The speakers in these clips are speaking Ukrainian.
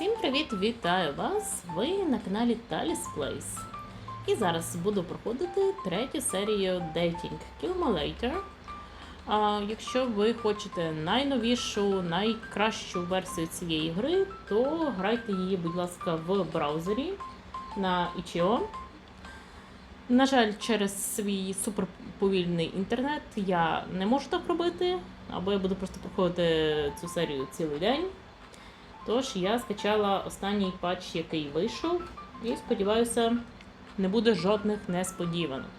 Всім привіт! Вітаю вас! Ви на каналі Talis Place. І зараз буду проходити третю серію Dating Kill Me. А, якщо ви хочете найновішу, найкращу версію цієї гри, то грайте її, будь ласка, в браузері на Itch.io. На жаль, через свій суперповільний інтернет я не можу так робити, або я буду просто проходити цю серію цілий день. Тож я скачала останній патч, який вийшов, і сподіваюся, не буде жодних несподіванок.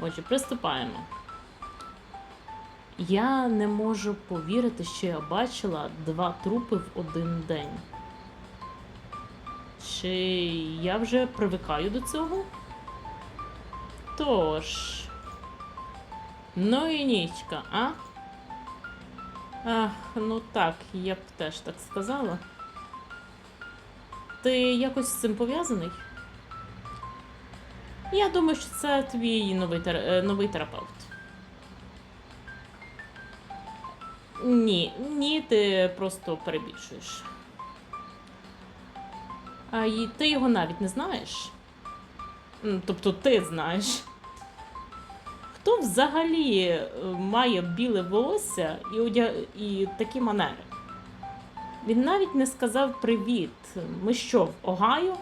Отже, приступаємо. Я не можу повірити, що я бачила два трупи в один день. Чи я вже привикаю до цього? Тож. Ну і нічка, а? Ах, ну так, я б теж так сказала. Ти якось з цим пов'язаний? Я думаю, що це твій новий, тер... е, новий терапевт. Ні, ні, ти просто перебільшуєш. А і ти його навіть не знаєш. Тобто ти знаєш. Хто взагалі е, має біле волосся і, одя... і такі манери? Він навіть не сказав привіт. Ми що, в Огайо?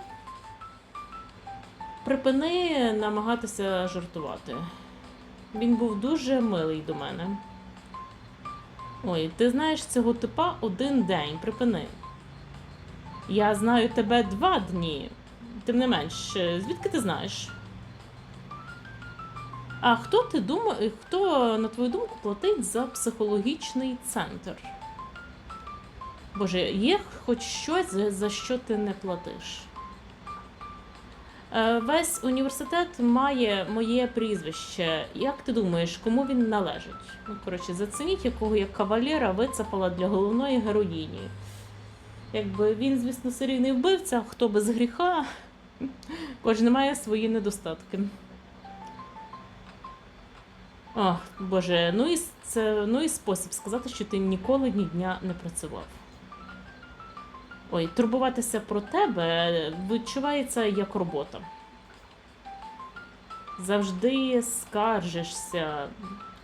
Припини намагатися жартувати. Він був дуже милий до мене. Ой, ти знаєш цього типа один день, припини. Я знаю тебе два дні. Тим не менш, звідки ти знаєш? А хто ти думає, хто, на твою думку, платить за психологічний центр? Боже, є хоч щось, за- що ти не платиш? Е, Весь університет має моє прізвище. Як ти думаєш, кому він належить? Ну, коротше, зацініть, якого я кавалера вицепала для головної героїні. Якби він, звісно, серійний вбивця, хто без гріха, кожен має свої недостатки. Ох, Боже, ну і це ну і спосіб сказати, що ти ніколи ні дня не працював. Ой, турбуватися про тебе відчувається як робота. Завжди скаржишся,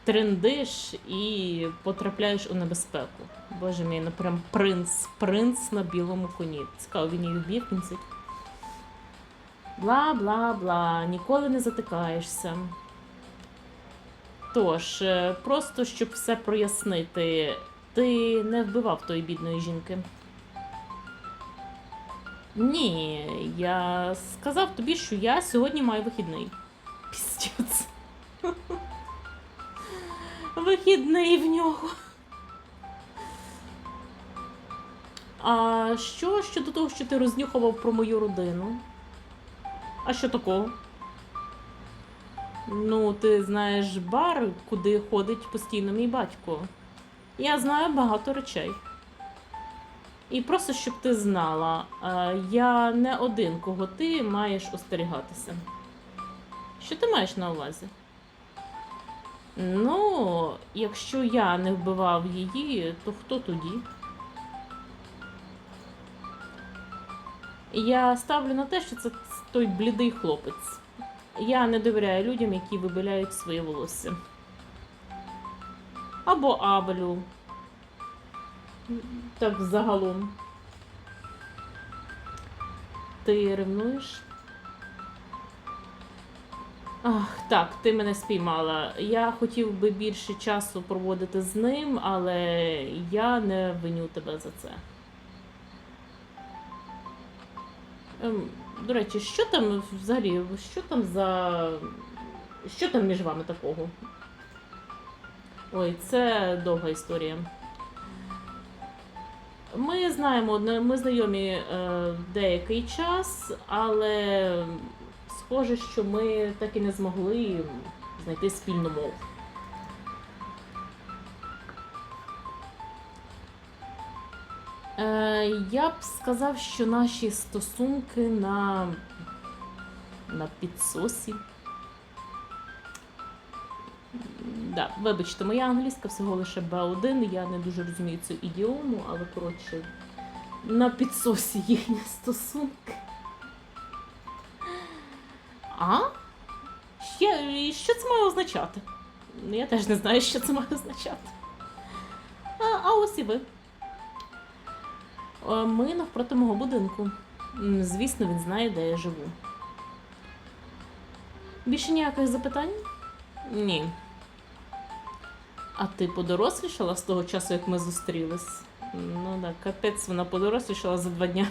трендиш і потрапляєш у небезпеку. Боже мій, ну прям принц, принц на білому коні. Цікаво, він її вб'є в кінці. Бла бла бла, ніколи не затикаєшся. Тож, е, просто щоб все прояснити, ти не вбивав тої бідної жінки. Ні, я сказав тобі, що я сьогодні маю вихідний. Пістець. Вихідний в нього. А що щодо того, що ти рознюхував про мою родину? А що такого? Ну, ти знаєш бар, куди ходить постійно мій батько. Я знаю багато речей. І просто щоб ти знала, е, я не один, кого ти маєш остерігатися. Що ти маєш на увазі? Ну, якщо я не вбивав її, то хто тоді? Я ставлю на те, що це той блідий хлопець. Я не довіряю людям, які вибіляють своє волосся. Або Абелю. Так загалом. Ти ревнуєш? Ах, так, ти мене спіймала. Я хотів би більше часу проводити з ним, але я не виню тебе за це. Ем, до речі, що там взагалі? Що там за. Що там між вами такого? Ой, це довга історія. Ми знаємо, ми знайомі е, деякий час, але схоже, що ми так і не змогли знайти спільну мову. Я б сказав, що наші стосунки на, на підсосі. Да, вибачте, моя англійська всього лише B1, я не дуже розумію цю ідіому, але коротше, на підсосі їхні стосунки. А? Ще, що це має означати? Я теж не знаю, що це має означати. А, а ось і ви. Е, Ми навпроти мого будинку. Звісно, він знає, де я живу. Більше ніяких запитань? Ні. А ти подорослішала з того часу, як ми зустрілись? Ну так, капець, вона подорослішала за два дня.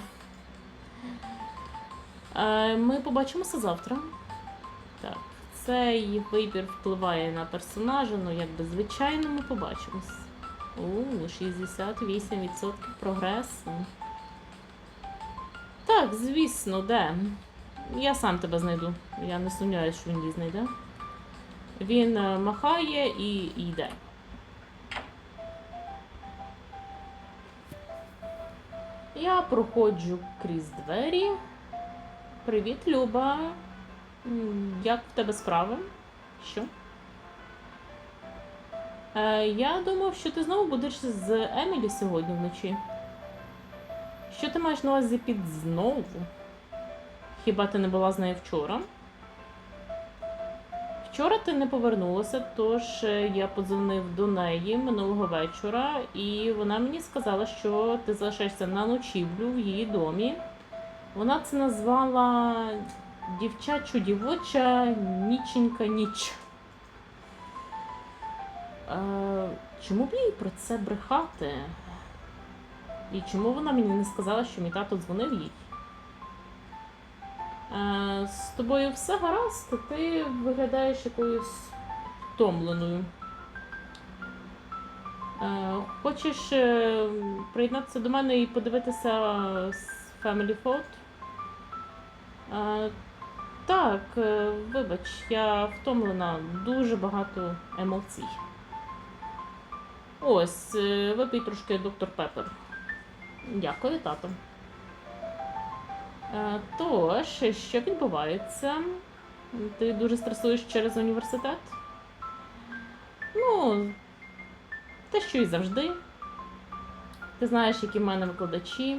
Е, Ми побачимося завтра. Так, цей вибір впливає на персонажа, ну якби звичайно ми побачимось. У, 68% прогресу. Так, звісно, де. Я сам тебе знайду. Я не сумніваюся, що він її знайде. Він е, махає і йде. Я проходжу крізь двері. Привіт, Люба. Як в тебе справи? Що? Е, я думав, що ти знову будеш з Емілі сьогодні вночі. Що ти маєш на увазі під знову? Хіба ти не була з нею вчора? Вчора ти не повернулася, тож е, я подзвонив до неї минулого вечора, і вона мені сказала, що ти залишаєшся на ночівлю в її домі. Вона це назвала дівчачу дівоча ніченька ніч. Е, чому б їй про це брехати? І чому вона мені не сказала, що мій тато дзвонив їй? Е, з тобою все гаразд, ти виглядаєш якоюсь втомленою. Е, хочеш приєднатися до мене і подивитися Family Fold? Так, вибач, я втомлена, дуже багато емоцій. Ось, е, випий трошки доктор Пеппер. Дякую, тато. Е, Тож, що відбувається? Ти дуже стресуєш через університет? Ну, те, що і завжди. Ти знаєш, які в мене викладачі.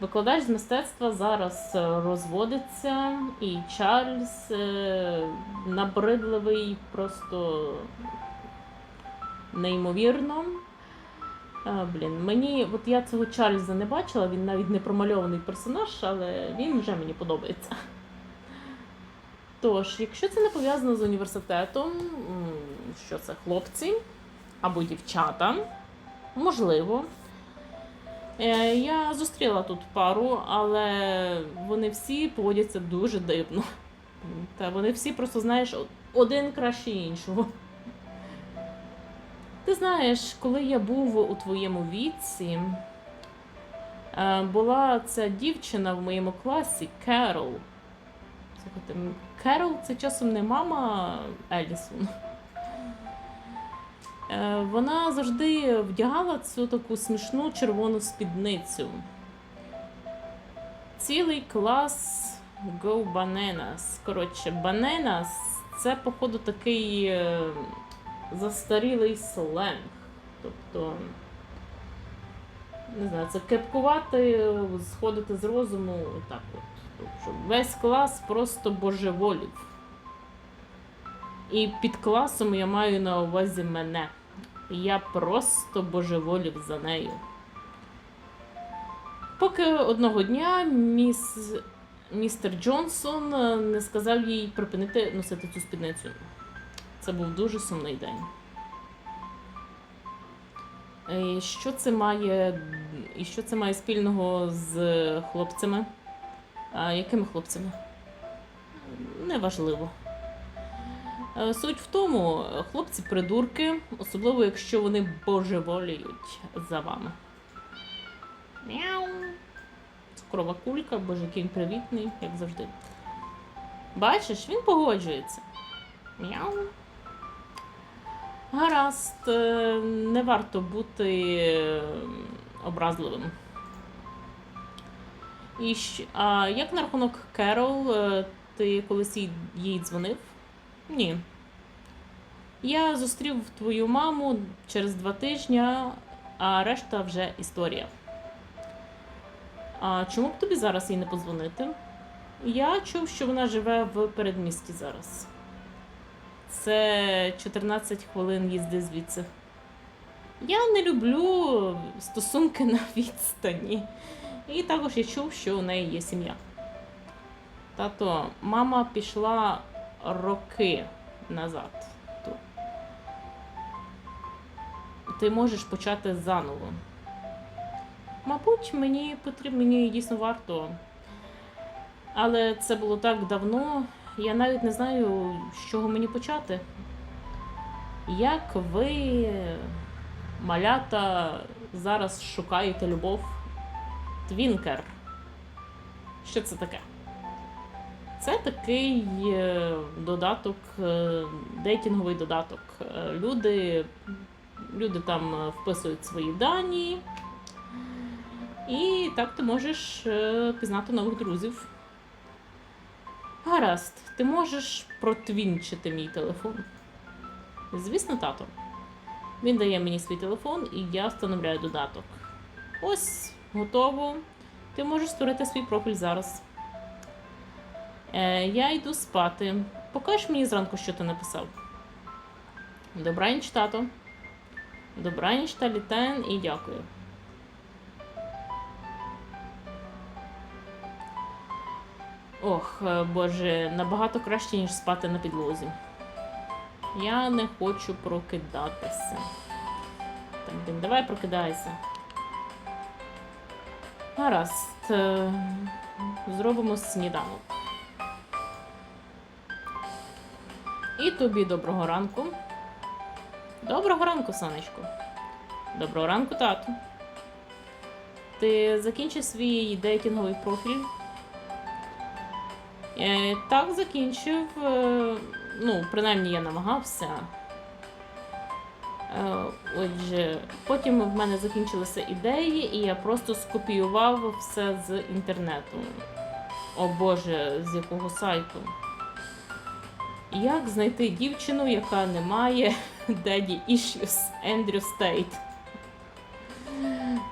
Викладач з мистецтва зараз е, розводиться, і Чарльз набридливий просто неймовірно. А, блін, мені, от я цього Чарльза не бачила, він навіть не промальований персонаж, але він вже мені подобається. Тож, якщо це не пов'язано з університетом, що це хлопці або дівчата, можливо. Е, Я зустріла тут пару, але вони всі поводяться дуже дивно. Та вони всі просто, знаєш, один краще іншого. Ти знаєш, коли я був у твоєму віці, е, була ця дівчина в моєму класі Керол. Керол це часом не мама Елісон. Е, Вона завжди вдягала цю таку смішну червону спідницю. Цілий клас Go Bananas. Коротше, Bananas це, походу, такий е, застарілий сленг. Тобто, не знаю, це кепкувати, сходити з розуму. Так от. Тобто, весь клас просто божеволів. І під класом я маю на увазі мене. Я просто божеволів за нею. Поки одного дня міс... містер Джонсон не сказав їй припинити носити цю спідницю. Це був дуже сумний день. Е, Що це має. І що це має спільного з хлопцями? А якими хлопцями? Неважливо. Е, Суть в тому, хлопці придурки, особливо якщо вони божеволіють за вами. Мяу. Цукрова кулька, боже, він привітний, як завжди. Бачиш, він погоджується. Мяу. Гаразд, е, не варто бути е, образливим. І а як на рахунок Керол, Е, ти колись їй дзвонив? Ні. Я зустрів твою маму через два тижні, а решта вже історія. А чому б тобі зараз їй не подзвонити? Я чув, що вона живе в передмісті зараз. Це 14 хвилин їзди звідси. Я не люблю стосунки на відстані. І також я чув, що у неї є сім'я. Тато, мама пішла роки назад. Ти можеш почати заново. Мабуть, мені потрібно, мені дійсно варто. Але це було так давно. Я навіть не знаю, з чого мені почати. Як ви, малята, зараз шукаєте любов? Твінкер. Що це таке? Це такий е, додаток, е, дейтинговий додаток. Е, Люди, люди там вписують свої дані, і так ти можеш пізнати нових друзів. Гаразд, ти можеш протвінчити мій телефон. Звісно, тато. Він дає мені свій телефон, і я встановляю додаток. Ось, готово. Ти можеш створити свій профіль зараз. Е, я йду спати. Покаж мені зранку, що ти написав. Добраніч, тато. Добраніч, Талітен, і дякую. Ох, е, боже, набагато краще, ніж спати на підлозі. Я не хочу прокидатися. Так, блін, давай прокидайся. Гаразд. е, Зробимо сніданок. І тобі доброго ранку. Доброго ранку, сонечко. Доброго ранку, тату. Ти закінчив свій дейтинговий профіль? Е, так, закінчив. Е, ну, принаймні я намагався. Е, отже, потім в мене закінчилися ідеї, і я просто скопіював все з інтернету. О Боже, з якого сайту? Як знайти дівчину, яка не має Daddy Issues Andrew State?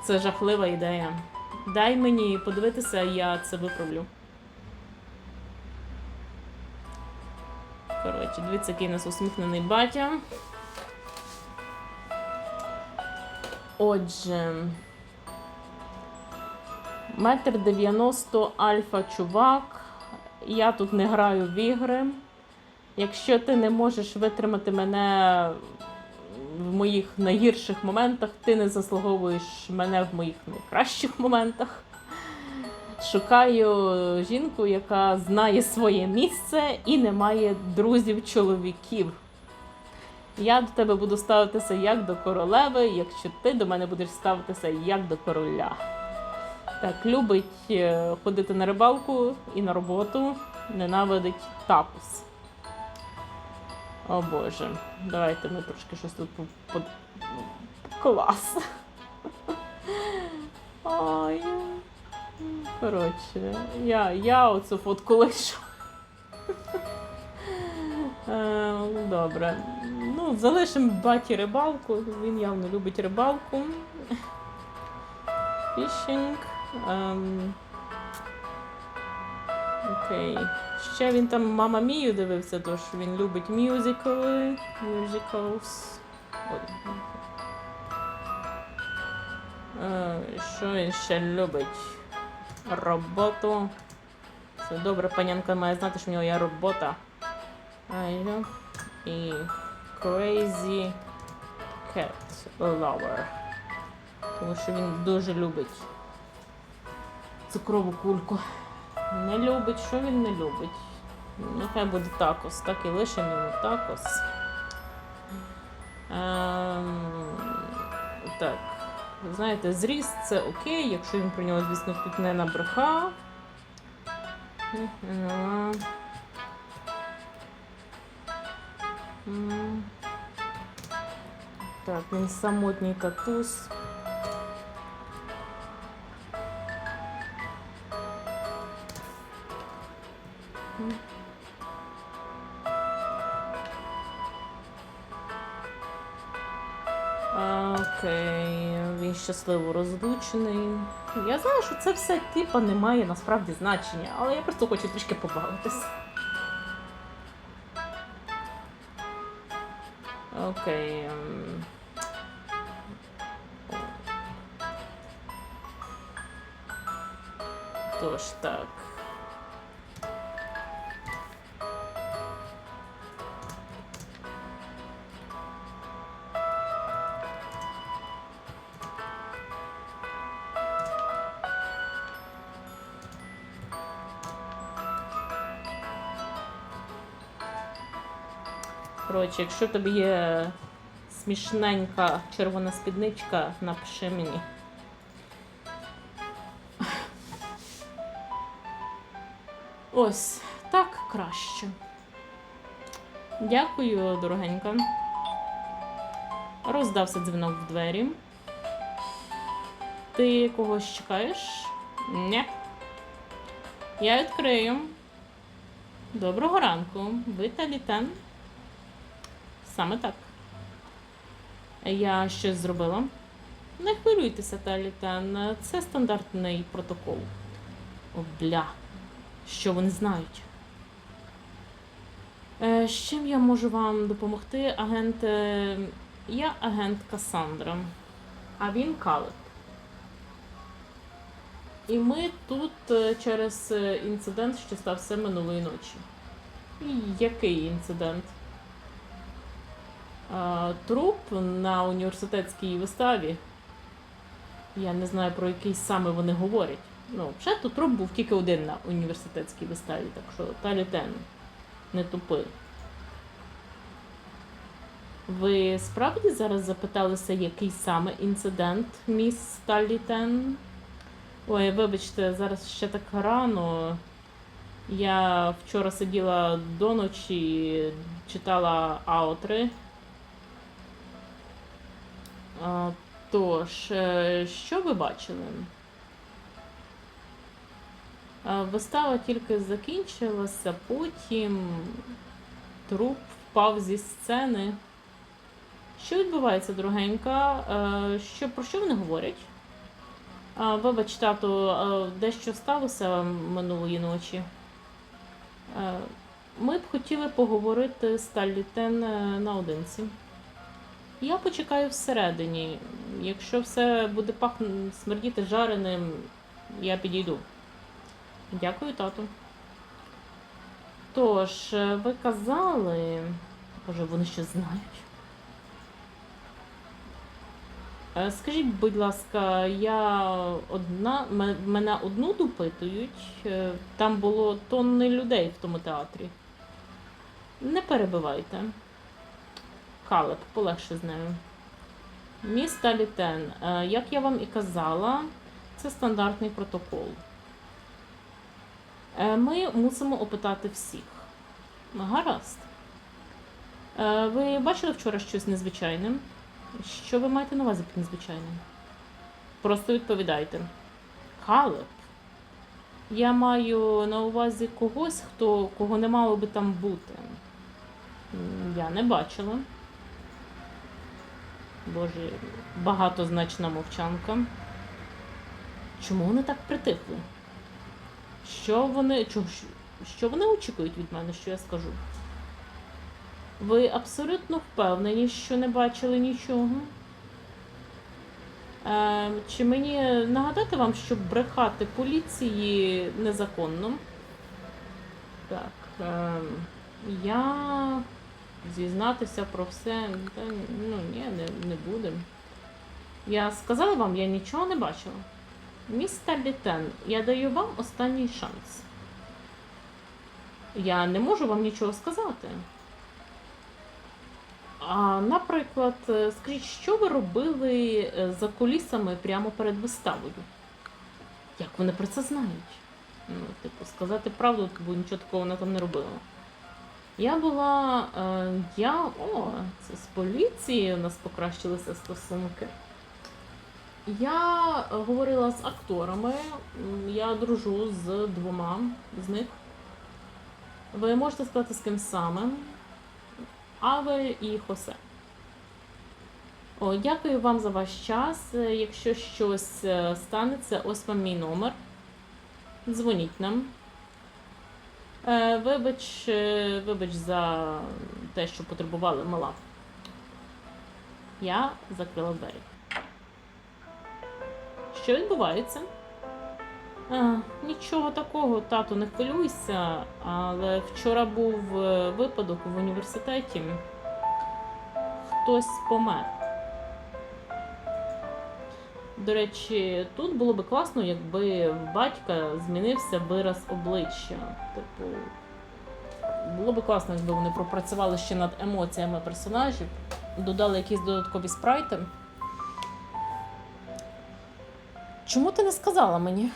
Це жахлива ідея. Дай мені подивитися, я це виправлю. Коротше, дивіться, який у нас усміхнений батя. Отже. Метр дев'яносто альфа чувак. Я тут не граю в ігри. Якщо ти не можеш витримати мене в моїх найгірших моментах, ти не заслуговуєш мене в моїх найкращих моментах. Шукаю жінку, яка знає своє місце і не має друзів-чоловіків. Я до тебе буду ставитися як до королеви, якщо ти до мене будеш ставитися як до короля. Так, любить е, ходити на рибалку і на роботу, ненавидить тапус. О Боже, давайте ми трошки щось тут по... по... Клас. Ой. Коротше, я, я оцю фотку лишу. Е, Добре. Ну, залишимо баті рибалку. Він явно любить рибалку. Фішинг. Ем... Окей. Ще він там Мама Мію дивився, тож він любить мюзикли. Ой. Е, Що він ще любить? Роботу. Це добре, панянка має знати, що в нього є робота. Айно. І Crazy Cat Lover. Тому що він дуже любить цукрову кульку. Не любить, що він не любить? Нехай буде такос. Так і лишимо йому такос. Ем, так. Знаєте, зріст це окей, якщо він про нього, звісно, тут не набрехав. Так, він самотній татус. Щасливо розлучений. Я знаю, що це все типа не має насправді значення, але я просто хочу трішки побавитись. Окей. ем. Тож так. Коротше, якщо тобі є смішненька червона спідничка, напиши мені. Ось, так краще. Дякую, дорогенька. Роздався дзвінок в двері. Ти когось чекаєш? Ні. Я відкрию. Доброго ранку. Ви Талітен? Саме так. Я щось зробила. Не хвилюйтеся, Талітен. Це стандартний протокол. О, бля. Що вони знають? Е, з чим я можу вам допомогти, агент? е, Я агент Касандра, а він Калеб. І ми тут е, через інцидент, що стався минулої ночі. Який інцидент? Труп на університетській виставі. Я не знаю, про який саме вони говорять. Ну, вже то труп був тільки один на університетській виставі, так що талітен, не тупи. Ви справді зараз запиталися, який саме інцидент, міс Талітен? Ой, вибачте, зараз ще так рано. Я вчора сиділа до ночі, читала аутри. Тож, е, що ви бачили? Вистава тільки закінчилася, потім труп впав зі сцени. Що відбувається, дорогенька? Е, Що, про що вони говорять? Вибач, тату, дещо сталося минулої ночі. Е, Ми б хотіли поговорити з Таллітен наодинці. Я почекаю всередині. Якщо все буде пахнути смердіти жареним, я підійду. Дякую, тату. Тож, е, ви казали. Боже, вони ще знають. Е, Скажіть, будь ласка, я одна, мене одну допитують. Е, Там було тонни людей в тому театрі. Не перебивайте. Калеб, полегше з нею. Міс Талітен, е, як я вам і казала, це стандартний протокол. Е, Ми мусимо опитати всіх. Гаразд. Е, Ви бачили вчора щось незвичайне? Що ви маєте на увазі під незвичайним? Просто відповідайте. Халеп. Я маю на увазі когось, хто, кого не мало би там бути. Я не бачила. Боже, багатозначна мовчанка. Чому вони так притихли? Що вони. Що, що вони очікують від мене, що я скажу? Ви абсолютно впевнені, що не бачили нічого? Е, чи мені нагадати вам, що брехати поліції незаконно? Так. Е, я зізнатися про все. Та, ну, ні, не, не будемо. Я сказала вам, я нічого не бачила. Містер Літен, я даю вам останній шанс. Я не можу вам нічого сказати. А, наприклад, е, скажіть, що ви робили е, за кулісами прямо перед виставою? Як вони про це знають? Ну, типу, сказати правду, бо нічого такого вона там не робила. Я була. Е, я. О, це з поліції у нас покращилися стосунки. Я говорила з акторами, я дружу з двома з них. Ви можете сказати, з ким саме? Аве і Хосе. О, дякую вам за ваш час. Якщо щось е, станеться, ось вам мій номер. Дзвоніть нам. Е, Вибач, е, вибач за те, що потребували мала. Я закрила двері. Що відбувається? А, нічого такого, тату, не хвилюйся, але вчора був е, випадок в університеті. Хтось помер. До речі, тут було би класно, якби батька змінився вираз обличчя. Типу, було би класно, якби вони пропрацювали ще над емоціями персонажів, додали якісь додаткові спрайти. Чому ти не сказала мені?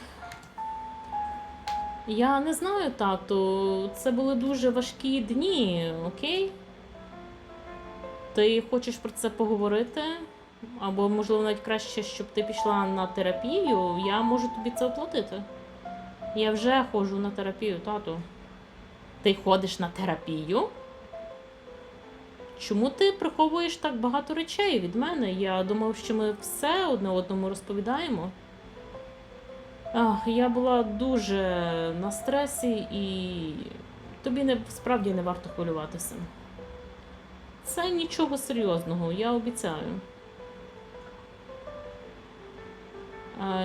Я не знаю, тату. Це були дуже важкі дні, окей? Ти хочеш про це поговорити? Або, можливо, навіть краще, щоб ти пішла на терапію, я можу тобі це оплатити. Я вже ходжу на терапію, тату. Ти ходиш на терапію? Чому ти приховуєш так багато речей від мене? Я думав, що ми все одне одному розповідаємо. Ах, я була дуже на стресі і тобі не справді не варто хвилюватися. Це нічого серйозного, я обіцяю.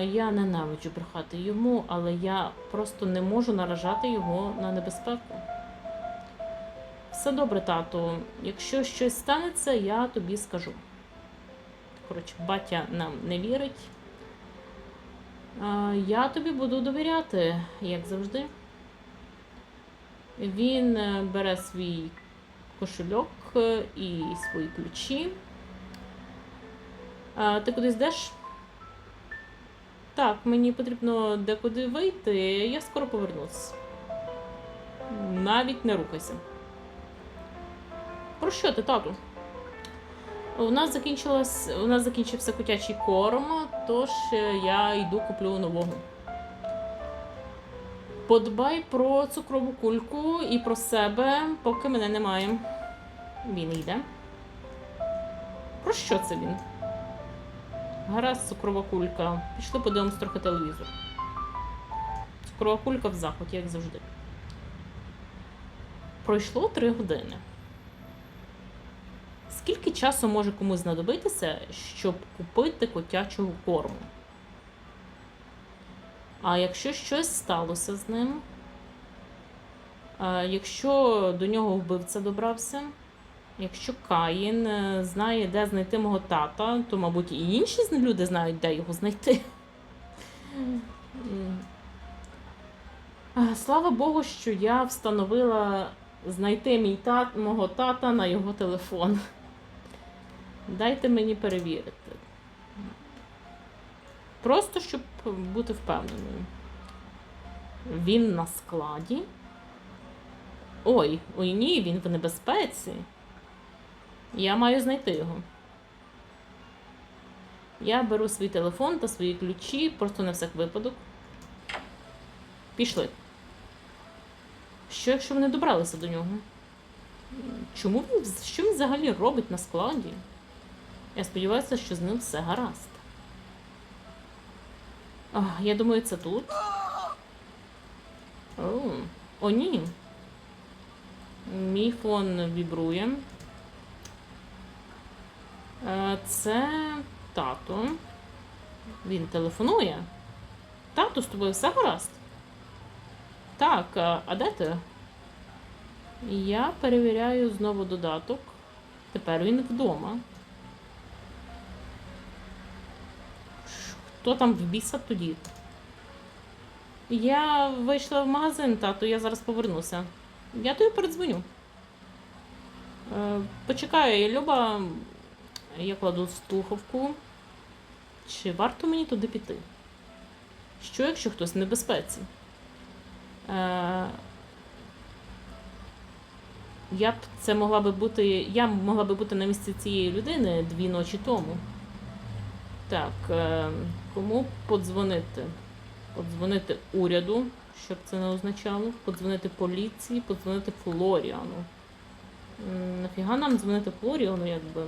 Я ненавиджу брехати йому, але я просто не можу наражати його на небезпеку. Все добре, тату. Якщо щось станеться, я тобі скажу. Коротше, батя нам не вірить. Я тобі буду довіряти, як завжди. Він е, бере свій кошельок е, і свої ключі. Ти кудись йдеш? Так, мені потрібно декуди вийти, я скоро повернусь. Навіть не рухайся. Про що ти, тату? У нас закінчилось, у нас закінчився котячий корм, тож е, я йду куплю нового. Подбай про цукрову кульку і про себе, поки мене немає. Він йде. Про що це він? Гаразд, цукрова кулька. Пішли подивимось трохи телевізор. Цукрова кулька в захваті, як завжди. Пройшло три години. Скільки часу може комусь знадобитися, щоб купити котячого корму? А якщо щось сталося з ним? Якщо до нього вбивця добрався? Якщо Каїн е, знає, де знайти мого тата, то, мабуть, і інші люди знають, де його знайти. Слава Богу, що я встановила знайти мій тат, мого тата на його телефон. Дайте мені перевірити. Просто щоб бути впевненою. Він на складі. Ой, ой ні, він в небезпеці. Я маю знайти його. Я беру свій телефон та свої ключі, просто на всяк випадок. Пішли. Що, якщо вони добралися до нього? Чому він, що він взагалі робить на складі? Я сподіваюся, що з ним все гаразд. А, я думаю, це тут. О, о ні. Мій фон вібрує. Е, Це тато. Він телефонує. Тато, з тобою все гаразд? Так, а а де ти? Я перевіряю знову додаток. Тепер він вдома. Хто там в біса тоді? Я вийшла в магазин, тату, я зараз повернуся. Я тобі передзвоню. Е, Почекаю, Люба, я кладу слухавку. Чи варто мені туди піти? Що, якщо хтось в небезпеці? Е, я б це могла би бути. Я могла би бути на місці цієї людини дві ночі тому. Так, е, кому подзвонити? Подзвонити уряду, щоб це не означало. Подзвонити поліції, подзвонити Флоріану. Нафіга нам дзвонити Флоріану, якби.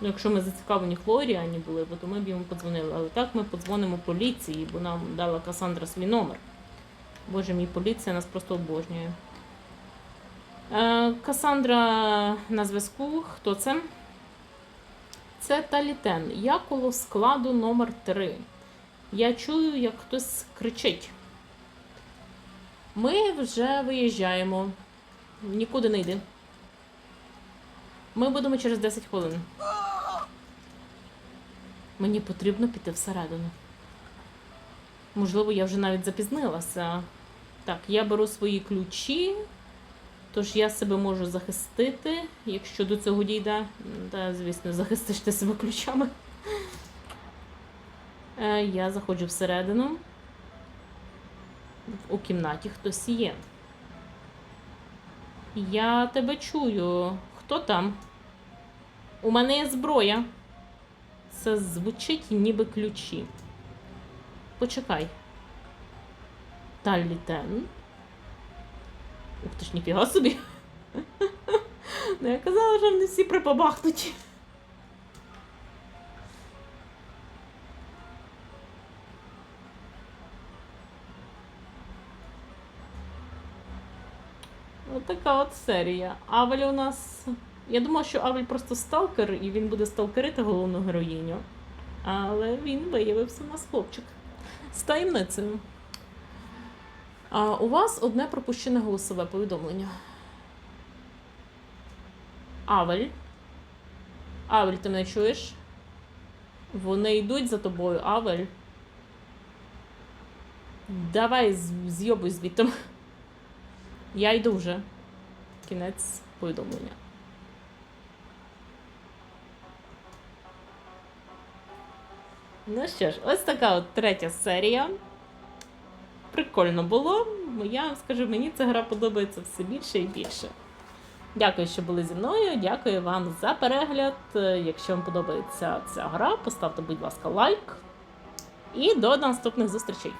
Ну, якщо ми зацікавлені Флоріані були, бо то ми б йому подзвонили. Але так ми подзвонимо поліції, бо нам дала Касандра свій номер. Боже мій, поліція нас просто обожнює. Е, Касандра на зв'язку. Хто це? Це Талітен. Я коло складу номер 3 Я чую, як хтось кричить. Ми вже виїжджаємо. Нікуди не йди. Ми будемо через 10 хвилин. Мені потрібно піти всередину. Можливо, я вже навіть запізнилася. Так, я беру свої ключі, тож я себе можу захистити, якщо до цього дійде. Та, звісно, захистиш ти себе ключами. Е, я заходжу всередину. У кімнаті хтось є. Я тебе чую. Хто там? У мене є зброя. Це звучить ніби ключі. Почекай. Талітен. Ух ти ж, ніфіга собі. Ну, я казала, що вони всі припобахнуті. Отака от серія. Авель у нас. Я думала, що Авель просто сталкер, і він буде сталкерити головну героїню. Але він виявився у нас хлопчик з таємницею. А у вас одне пропущене голосове повідомлення. Авель. Авель, ти мене чуєш? Вони йдуть за тобою, Авель. Давай з'йобуй звідти. Я йду вже. Кінець повідомлення. Ну що ж, ось така от третя серія. Прикольно було. Я вам скажу, мені ця гра подобається все більше і більше. Дякую, що були зі мною. Дякую вам за перегляд. Якщо вам подобається ця гра, поставте, будь ласка, лайк. І до наступних зустрічей!